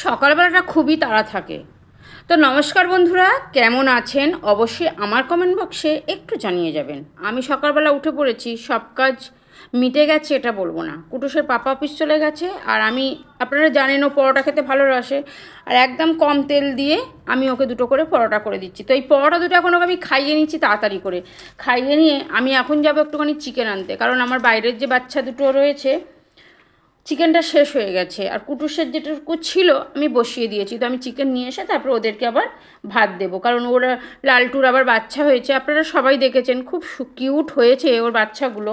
সকালবেলাটা খুবই তাড়া থাকে। তো নমস্কার বন্ধুরা, কেমন আছেন? অবশ্যই আমার কমেন্ট বক্সে একটু জানিয়ে যাবেন। আমি সকালবেলা উঠে পড়েছি, সব কাজ মিটে গেছে এটা বলব না। কুটুসের পাপা অফিস চলে গেছে, আর আমি, আপনারা জানেন ও পরোটা খেতে ভালোবাসে, আর একদম কম তেল দিয়ে আমি ওকে দুটো করে পরোটা করে দিচ্ছি। তো এই পরোটা দুটো এখন ওকে আমি খাইয়ে নিচ্ছি তাড়াতাড়ি করে। খাইয়ে নিয়ে আমি এখন যাব একটুখানি চিকেন আনতে, কারণ আমার বাইরের যে বাচ্চা দুটো রয়েছে চিকেনটা শেষ হয়ে গেছে। আর কুটুসের যেটুকু ছিল, আমি বসিয়ে দিয়েছি। তো আমি চিকেন নিয়ে এসে তারপর ওদেরকে আবার ভাত দেবো। কারণ ওরা লালটুর আবার বাচ্চা হয়েছে। আপনারা সবাই দেখেছেন, খুব কিউট হয়েছে ওর বাচ্চাগুলো।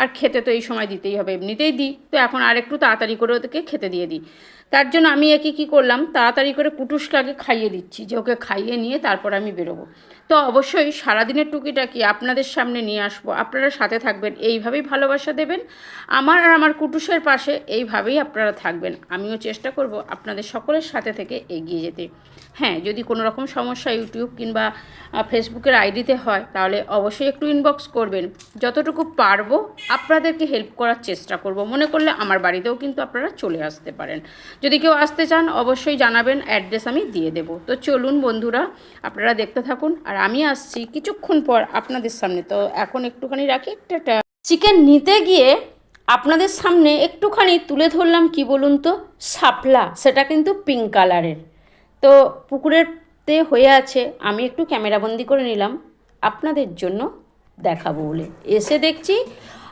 আর খেতে তো এই সময় দিতেই হবে, এমনিতেই দিই। তো এখন আর একটু তাড়াতাড়ি করে ওদেরকে খেতে দিয়ে দিই। তার জন্য আমি একে কী করলাম? তাড়াতাড়ি করে কুটুসকে খাইয়ে দিচ্ছি, যে ওকে খাইয়ে নিয়ে তারপর আমি বেরোবো। তো অবশ্যই সারাদিনের টুকিটাকি আপনাদের সামনে নিয়ে আসব। আপনারা সাথে থাকবেন, এইভাবেই ভালোবাসা দেবেন। আমার আর আমার কুটুসের পাশে এইভাবেই আপনারা থাকবেন। আমিও চেষ্টা করব আপনাদের সকলের সাথে থেকে এগিয়ে যেতে। হ্যাঁ যদি কোনো রকম সমস্যা ইউটিউব কিংবা ফেসবুকের আইডিতে হয়, তাহলে অবশ্যই একটু ইনবক্স করবেন। যতটুকু পারব, আপনাদেরকে হেল্প করার চেষ্টা করব। মনে করলে আমার বাড়িতেও কিন্তু আপনারা চলে আসতে পারেন। যদি কেউ আসতে চান, অবশ্যই জানাবেন অ্যাড্রেস আমি দিয়ে দেব। তো চলুন বন্ধুরা, আপনারা দেখতে থাকুন। আর আমি আসছি কিছুক্ষণ পর আপনাদের সামনে। তো এখন একটুখানি রাখি। একটা চিকেন নিতে গিয়ে আপনাদের সামনে একটুখানি তুলে ধরলাম, কি বলুন তো? শাপলা। সেটা কিন্তু পিঙ্ক কালারের তো পুকুরেরতে হয়ে আছে। আমি একটু ক্যামেরাবন্দি করে নিলাম। আপনাদের জন্য দেখাবো বলে। এসে দেখছি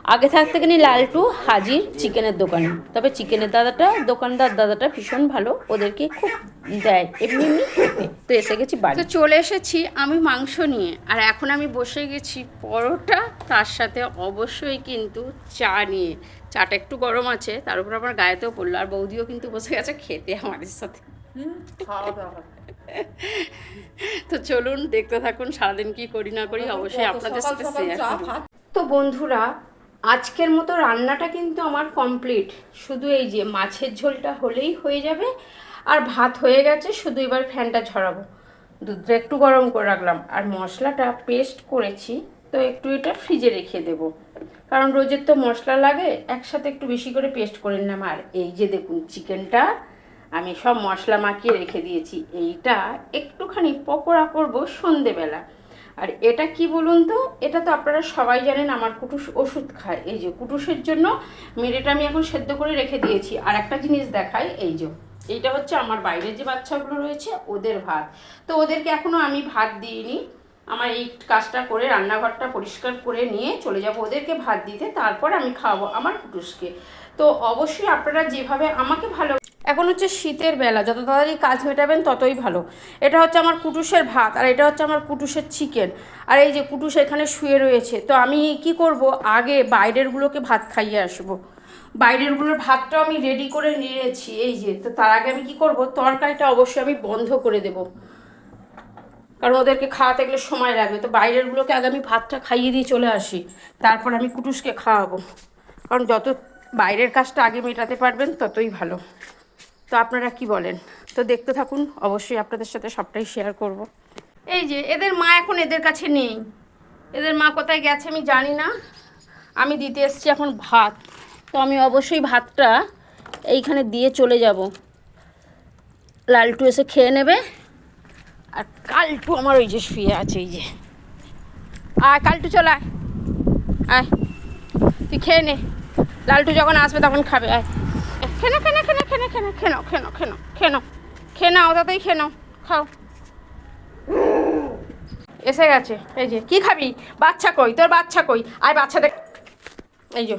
আগে থাকতে গেলে লালটু হাজির চিকেনের দোকানে। তবে চিকেনের দাদাটা দোকানদার দাদাটা ভীষণ ভালো ওদেরকে খুব দেয়। এমনি এমনি। তো এসে গেছি বাড়ি। তো চলে এসেছি আমি মাংস নিয়ে। আর এখন আমি বসে গেছি পরোটা তার সাথে অবশ্যই কিন্তু চা নিয়ে। চাটা একটু গরম আছে তার উপর আমার গায়েতেও পড়ল। আর বৌদিও কিন্তু বসে গেছে খেতে আমাদের সাথে। তো চলুন দেখতে থাকুন সারাদিন কি করি না করি অবশ্যই আপনাদের সাথে শেয়ার তো বন্ধুরা আজকের মতো রান্নাটা কিন্তু আমার কমপ্লিট শুধু এই যে মাছের ঝোলটা হলেই হয়ে যাবে, আর ভাত হয়ে গেছে, শুধু এবার ফ্যানটা ঝরাবো। দুধটা একটু গরম করে রাখলাম, আর মশলাটা পেস্ট করেছি, তো একটু এটা ফ্রিজে রেখে দেবো। কারণ রোজের তো মশলা লাগে, একসাথে একটু বেশি করে পেস্ট করে নিলাম। আর এই যে দেখুন চিকেনটা আমি সব মশলা মাখিয়ে রেখে দিয়েছি। এইটা একটুখানি পকোড়া করব সন্ধেবেলা। আর এটা কি বলুন তো? এটা তো আপনারা সবাই জানেন আমার কুটুস ওষুধ খায়। এই যে কুটুসের জন্য মেরেটা আমি এখন সেদ্ধ করে রেখে দিয়েছি। আর একটা জিনিস দেখাই, এই যে, এইটা হচ্ছে আমার বাইরের যে বাচ্চাগুলো রয়েছে, ওদের ভাত। তো ওদেরকে এখনও আমি ভাত দিইনি। আমার এই কাজটা করে, রান্নাঘরটা পরিষ্কার করে নিয়ে চলে যাব। ওদেরকে ভাত দিতে, তারপর আমি খাওয়াবো আমার কুটুসকে। তো অবশ্যই আপনারা যেভাবে আমাকে ভালো এখন হচ্ছে শীতের বেলা, যত তাড়াতাড়ি কাজ মেটাবেন ততই ভালো। এটা হচ্ছে আমার কুটুসের ভাত আর এটা হচ্ছে আমার কুটুসের চিকেন আর এই যে কুটুস এখানে শুয়ে রয়েছে, তো আমি কি করব? আগে বাইরেরগুলোকে ভাত খাইয়ে আসব। বাইরেরগুলোর ভাতটাও আমি রেডি করে নিয়েছি, এই যে, তো তার আগে আমি কি করব? তরকারিটা অবশ্যই আমি বন্ধ করে দেবো। কারণ ওদেরকে খাওয়াতে গেলে সময় লাগবে, তো বাইরেরগুলোকে আগে আমি ভাতটা খাইয়ে দিয়ে চলে আসি। তারপর আমি কুটুসকে খাওয়াবো। কারণ যত বাইরের কাজটা আগে মেটাতে পারবেন ততই ভালো। তো আপনারা কি বলেন? তো দেখতে থাকুন, অবশ্যই আপনাদের সাথে সবটাই শেয়ার করব। এই যে, এদের মা এখন এদের কাছে নেই। এদের মা কোথায় গেছে আমি জানি না। আমি দিতে এসেছি এখন ভাত। তো আমি অবশ্যই ভাতটা এইখানে দিয়ে চলে যাব। লালটু এসে খেয়ে নেবে। আর কালটু আমার ওই যে শুয়ে আছে, এই যে। আয়, কালটু, চল আয়। আয়। তুই খেয়ে নে। লালটু যখন আসবে তখন খাবে। আয়। খেনো খেনো খেনো খেনো খেনো খেনো খেনো খেনো খেনো খেয়ে নাও তাতেই খেয়ে নাও খাও। এসে গেছে এই যে কি খাবি? বাচ্চা কই? তোর বাচ্চা কই? আয় বাচ্চা দেখ। এই যে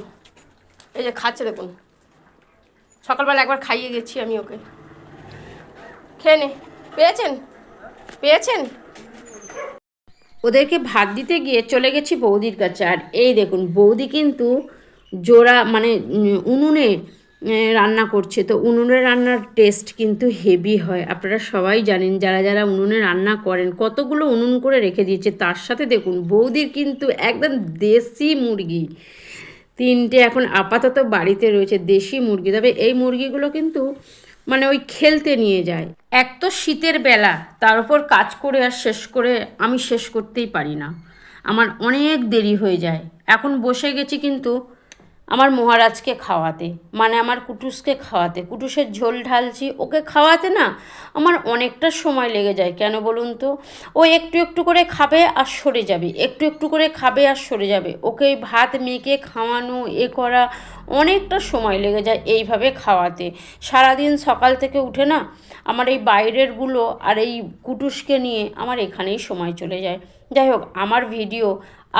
এই যে খাচ্ছে দেখুন। সকালবেলা একবার খাইয়ে গেছি আমি ওকে। খেয়ে পেয়েছেন? পেয়েছেন? ওদেরকে ভাত দিতে গিয়ে চলে গেছি বৌদির কাছে। আর এই দেখুন বৌদি কিন্তু জোড়া মানে উম, উনুনে এ, রান্না করছে। তো উনুনে রান্নার টেস্ট কিন্তু হেভি হয়। আপনারা সবাই জানেন, যারা যারা উনুনে রান্না করেন, কতগুলো উনুন করে রেখে দিয়েছে, তার সাথে দেখুন, বৌদির কিন্তু একদম দেশি মুরগি। তিনটে এখন আপাতত বাড়িতে রয়েছে দেশি মুরগি। তবে এই মুরগিগুলো কিন্তু মানে ওই খেলতে নিয়ে যায়। এক তো শীতের বেলা, তার উপর কাজ করে আর শেষ করে আমি শেষ করতেই পারি না। আমার অনেক দেরি হয়ে যায়। এখন বসে গেছি কিন্তু আমার মহারাজকে খাওয়াতে মানে আমার কুটুসকে খাওয়াতে। কুটুসের ঝোল ঢালছি, ওকে খাওয়াতে না আমার অনেকটা সময় লেগে যায়। কেন বলুন তো? ও একটু একটু করে খাবে আর সরে যাবে, একটু একটু করে খাবে আর সরে যাবে। ওকে ভাত মেখে খাওয়ানো, এ করা অনেকটা সময় লেগে যায় এইভাবে খাওয়াতে। সারাদিন সকাল থেকে উঠে না আমার এই বাইরেরগুলো আর এই কুটুসকে নিয়ে আমার এখানেই সময় চলে যায়। যাই হোক, আমার ভিডিও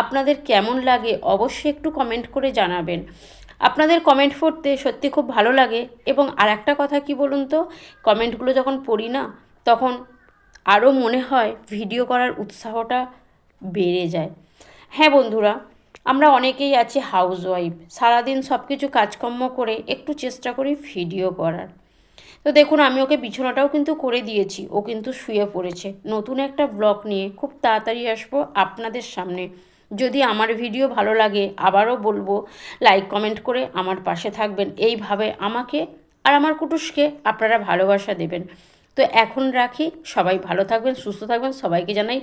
আপনাদের কেমন লাগে অবশ্যই একটু কমেন্ট করে জানাবেন। আপনাদের কমেন্ট পড়তে সত্যি খুব ভালো লাগে এবং আর একটা কথা কি বলুন তো কমেন্টগুলো যখন পড়ি না, তখন আরও মনে হয় ভিডিও করার উৎসাহটা বেড়ে যায়। হ্যাঁ বন্ধুরা, আমরা অনেকেই আছি হাউস ওয়াইফ সারাদিন সব কিছু কাজকর্ম করে একটু চেষ্টা করি ভিডিও করার। তো দেখুন, আমি ওকে বিছানাটাও কিন্তু করে দিয়েছি। ও কিন্তু শুয়ে পড়েছে। নতুন একটা ব্লগ নিয়ে খুব তাড়াতাড়ি আসব আপনাদের সামনে। যদি আমার ভিডিও ভালো লাগে, আবারও বলব লাইক কমেন্ট করে আমার পাশে থাকবেন। এইভাবে আমাকে আর আমার কুটুসকে আপনারা ভালোবাসা দেবেন। তো এখন রাখি। সবাই ভালো থাকবেন, সুস্থ থাকবেন। সবাইকে জানাই